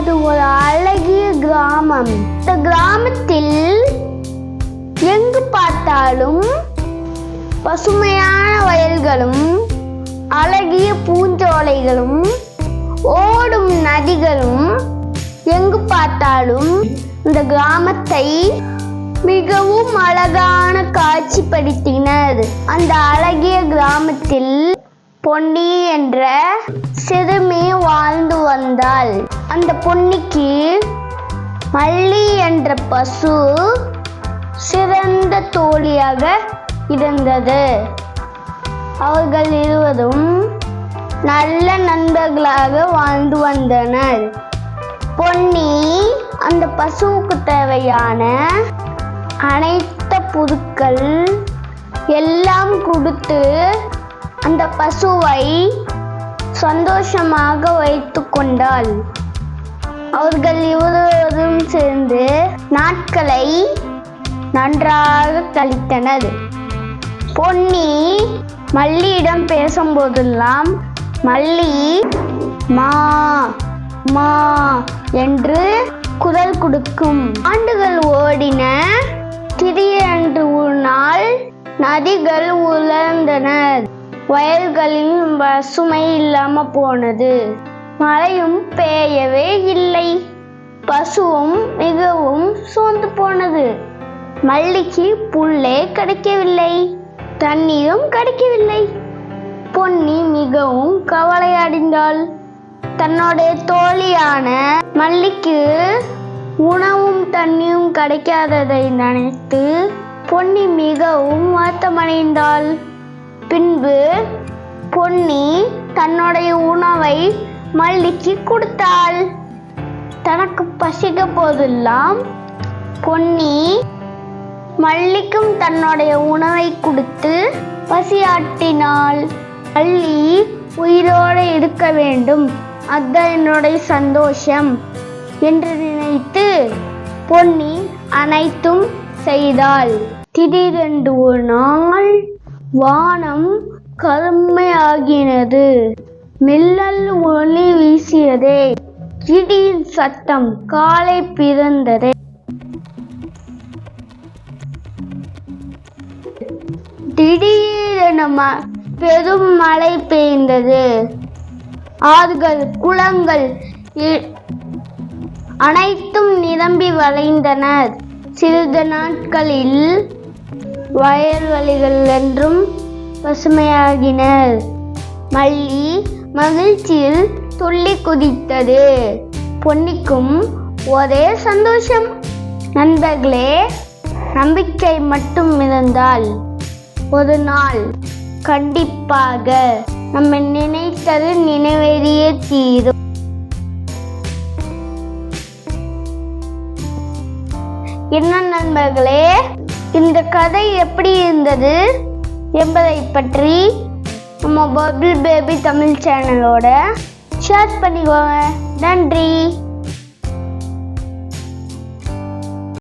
அது ஒரு அழகிய கிராமம். இந்த கிராமத்தில் எங்கு பார்த்தாலும் பசுமையான வயல்களும் அழகிய பூஞ்சோலைகளும் ஓடும் நதிகளும் எங்கு பார்த்தாலும் இந்த கிராமத்தை மிகவும் அழகான காட்சிப்படுத்தினர் அந்த அழகிய கிராமத்தில் பொன்னி என்ற சிறுமி வாழ்ந்து வந்தாள். அந்த பொன்னிக்கு மல்லி என்ற பசு சிறந்த தோழியாக இருந்தது. அவர்கள் இருவரும் நல்ல நண்பர்களாக வாழ்ந்து வந்தனர். பொன்னி அந்த பசுவுக்கு தேவையான அனைத்து பொருட்கள் எல்லாம் கொடுத்து அந்த பசுவை சந்தோஷமாக வைத்து கொண்டாள் அவர்கள் இருவரும் சேர்ந்து நாட்களை நன்றாக கழித்தனர். பொன்னி மல்லியிடம் பேசும்போதெல்லாம் மல்லி மா மா என்று குரல் கொடுக்கும். ஆண்டுகள் ஓடின. திடீரென்று ஒரு நாள் நதிகள் உலர்ந்தனர் வயல்களில் பசுமை இல்லாம போனது. மழையும் பெய்யவே இல்லை. பசுவும் மிகவும் சோர்ந்து போனது. மல்லிக்கு புல்லே கிடைக்கவில்லை. தண்ணீரும் கிடைக்கவில்லை. பொன்னி மிகவும் கவலை அடைந்தாள். தன்னுடைய தோழியான மல்லிக்கு உணவும் தண்ணியும் கிடைக்காததை நினைத்து பொன்னி மிகவும் வருத்தமடைந்தாள். பின்பு பொன்னி தன்னுடைய உணவை மல்லிக்கு கொடுத்தாள். தனக்கு பசிக்க போதெல்லாம் பொன்னி மல்லிக்கும் தன்னுடைய உணவை கொடுத்து பசியாட்டினாள் மல்லி உயிரோடு இருக்க வேண்டும். அதுதான் என்னுடைய சந்தோஷம் என்று நினைத்து பொன்னி அனைத்தும் செய்தாள். திடீரென்று ஒரு நாள் வானம் கருமையாகினது. மில்லல் ஒளி வீசியதே இடியின் சத்தம் காலை பிறந்ததே. திடீரென ம- பெரும் மழை பெய்ந்தது. ஆறுகள் குளங்கள் இ- அனைத்தும் நிரம்பி வளைந்தனர் சிறிது நாட்களில் வயல்வெளிகள் என்றும் பசுமையாகினர். மல்லி மகிழ்ச்சியில் துள்ளி குதித்தது. பொன்னிக்கும் ஒரே சந்தோஷம். நண்பர்களே நம்பிக்கை மட்டும் இருந்தால் ஒரு நாள் கண்டிப்பாக நம்ம நினைத்தது நினைவேறிய தீரும். என்ன நண்பர்களே இந்த கதை எப்படி இருந்தது? என்பதை பற்றி நம்ம பபிள் பேபி தமிழ் சேனலோட ஷேர் பண்ணிக்கோங்க. நன்றி.